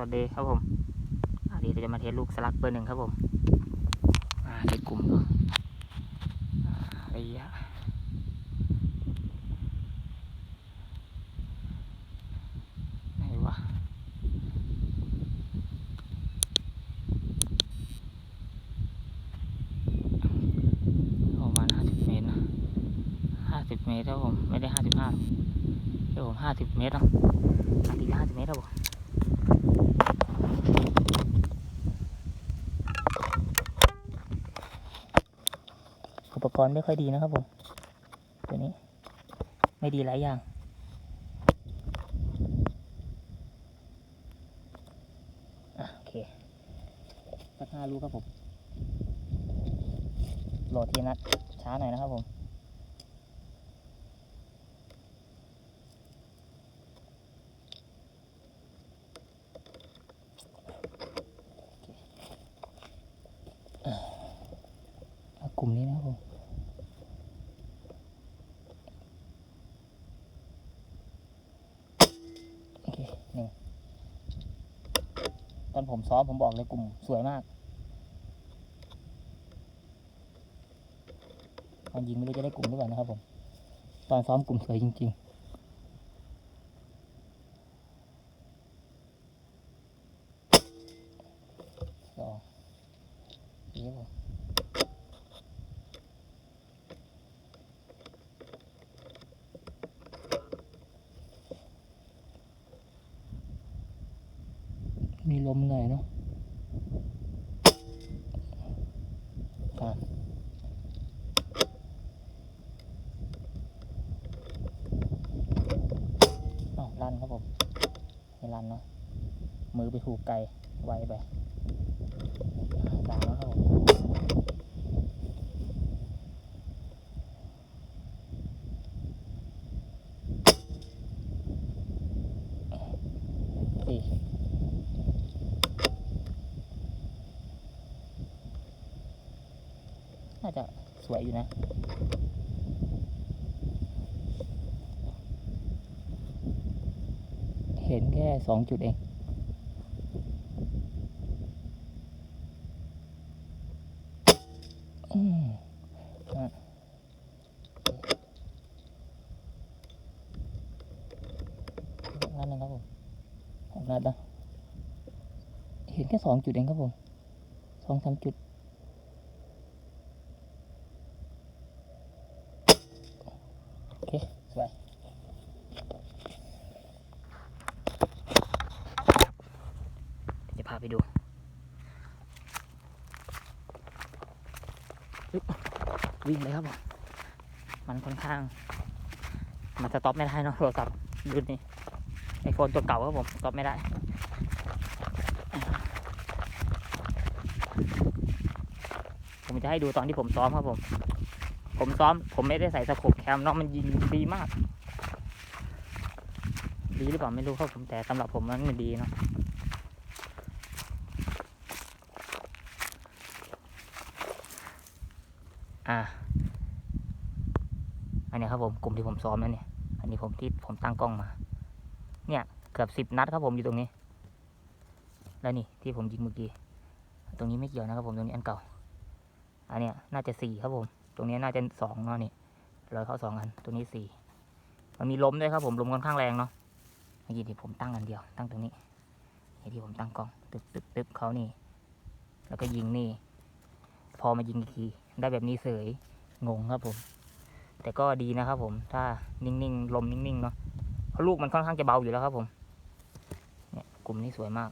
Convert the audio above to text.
วัสดีครับผมอันนี้เราจะมาเทสลูกสลักเบอร์หนึ่งครับผมในกลุ่มเนาะระยะไหนวะประมาณห้าสิบเมตรนะห้าสิบเมตรครับผม ไม่ได้ห้าสิบห้าเดี๋ยวผมห้าสิบเมตรเนาะอันนี้ห้าสิบเมตรครับผม อุปกรณ์ไม่ค่อยดีนะครับผมตัวนี้ไม่ดีหลายอย่างอะโอเคสักห้าลูกครับผมโหลดทีนัดช้าหน่อยนะครับผม เอาก ลุ่มนี้นะครับผมโอเคนี่ตอนผมซ้อมผมบอกเลยกลุ่มสวยมากตอนยิงไม่รู้จะได้กลุ่มหรือเปล่านะครับผม ตอนซ้อมกลุ่มสวยจริง ๆสองนี่ครับผม มีลมหน่อยเนาะผ่านอ้าวลั่นครับผมไม่ลั่นเนาะ มือไปถูกไกลไวไปด่าแล้วครับผมสี่ น่าจะสวยอยู่นะเห็นแค่สองจุดเองอืมอะนัดหนึ่งครับผมหกนัดนะเห็นแค่สองจุดเองครับผมสองสามจุด โอ เคสวยจะพาไปดูวิ่งเลยครับผมมันค่อนข้าง มันสต็อปไม่ได้เนอะโทรศัพท์รุ่นนี้ไอโฟนตัวเก่าครับผมสต็อปไม่ได้ผมจะให้ดูตอนที่ผมซ้อมครับผม ผมซ้อม ผมไม่ได้ใส่สโคปแคมเนาะมันยิงดีมาก ดีหรือเปล่าไม่รู้ครับผมแต่สำหรับผมมันไม่ดีเนาะอะอันนี้ครับผมกลุ่มที่ผมซ้อมนั่นเนี่ย อันนี้ผมที่ผมตั้งกล้องมา เนี่ยเกือบสิบนัดครับผมอยู่ตรงนี้ แล้วนี่ที่ผมยิงเมื่อกี้ ตรงนี้ไม่เกี่ยวนะครับผมตรงนี้อันเก่า อันเนี้ยน่าจะสี่ครับผม ตรงนี้น่าจะสองเนาะนี่ร้อยเข้าสองอัน ตัวนี้สี่มันมีลมด้วยครับผมลมค่อนข้างแรงเนาะเมื่อกี้ที่ผมตั้งอันเดียว ตั้งตรงนี้ไอ้ที่ผมตั้งกล้องตึกตึกตึกเขานี่ แล้วก็ยิงนี่ พอมายิงอีกทีได้แบบนี้เสยงงครับผม แต่ก็ดีนะครับผมถ้านิ่งๆลมนิ่งๆเนาะเพราะลูกมันค่อนข้างจะเบาอยู่แล้วครับผมเนี่ยกลุ่มนี้สวยมาก